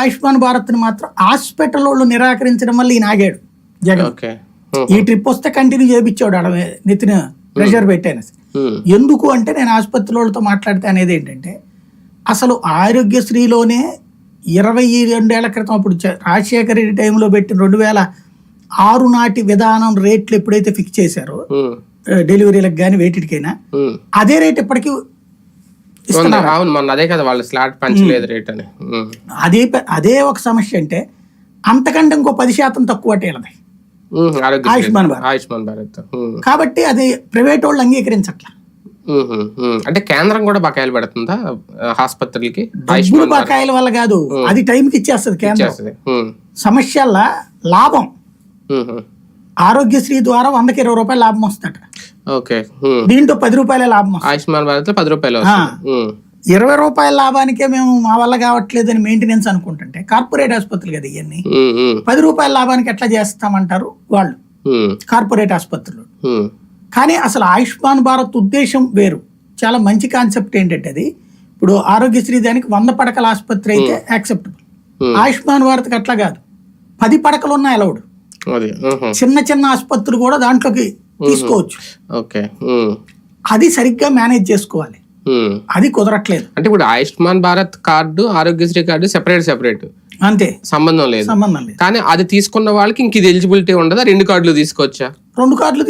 ఆయుష్మాన్ భారత్ని మాత్రం హాస్పిటల్ వాళ్ళు నిరాకరించడం వల్ల ఈయన ఆగాడు. జగన్. ఈ ట్రిప్ వస్తే కంటిన్యూ చేయించాడు ఆడ నెత్తిన ప్రెషర్ పెట్టాను. ఎందుకు అంటే నేను ఆసుపత్రి వాళ్ళతో మాట్లాడితే అనేది ఏంటంటే అసలు ఆరోగ్యశ్రీలోనే ఇరవై రెండేళ్ళ క్రితం అప్పుడు రాజశేఖర రెడ్డి టైంలో పెట్టిన రెండు వేల ఆరు నాటి విధానం రేట్లు ఎప్పుడైతే ఫిక్స్ చేశారో డెలివరీలకు కానీ వేటికైనా ఉమ్. అదే రేట్ ఇప్పటికీ అవును మొన్న అదే కదా వాళ్ళు స్లాట్ పంచలేదు రేట్ అని. అదే అదే ఒక సమస్య అంటే అంతకంటే ఇంకో పది శాతం తక్కువ వీళ్ళది ఆయుష్మాన్ భారత్. ఆయుష్మాన్ భారత్. కాబట్టి అది ప్రైవేట్ వాళ్ళు అంగీకరించట్లా. అంటే కేంద్రం కూడా బకాయిలు పెడుతుందా ఆసుపత్రులకి? డబ్బులు బకాయిల వల్ల కాదు. అది టైంకి ఇచ్చేస్తుంది కేంద్రం. సమస్యల లాభం. ఆరోగ్యశ్రీ ద్వారా వందకి ఇరవై రూపాయలు లాభం వస్తుందట. ఓకే. దీంట్లో పది రూపాయలే లాభం ఆయుష్మాన్ భారత్లో పది రూపాయలు ఇరవై రూపాయల లాభానికే మేము మా వల్ల కావట్లేదని మెయింటెనెన్స్ అనుకుంటుంటే కార్పొరేట్ ఆసుపత్రులు కదా ఇవన్నీ పది రూపాయల లాభానికి ఎట్లా చేస్తామంటారు వాళ్ళు? కార్పొరేట్ ఆసుపత్రులు. కానీ అసలు ఆయుష్మాన్ భారత్ ఉద్దేశం వేరు. చాలా మంచి కాన్సెప్ట్ ఏంటంటే అది. ఇప్పుడు ఆరోగ్యశ్రీ దానికి వంద పడకల ఆసుపత్రి అయితే యాక్సెప్టబుల్. ఆయుష్మాన్ భారత్కి అట్లా కాదు. పది పడకలు ఉన్న అలౌడ్ చిన్న చిన్న ఆసుపత్రులు కూడా దాంట్లోకి తీసుకోవచ్చు. ఓకే. అది సరిగ్గా మేనేజ్ చేసుకోవాలి. అది కుదరట్లేదు. అంటే ఇప్పుడు Ayushman Bharat card Aarogyasri card separate separate. అంతే. సంబంధం లేదు. సంబంధం లేదు. కానీ అది తీసుకున్న వాళ్ళకి ఇంక ఇది ఎలిజిబిలిటీ ఉండదా? రెండు కార్డులు తీసుకోవచ్చా? రెండు కార్డులు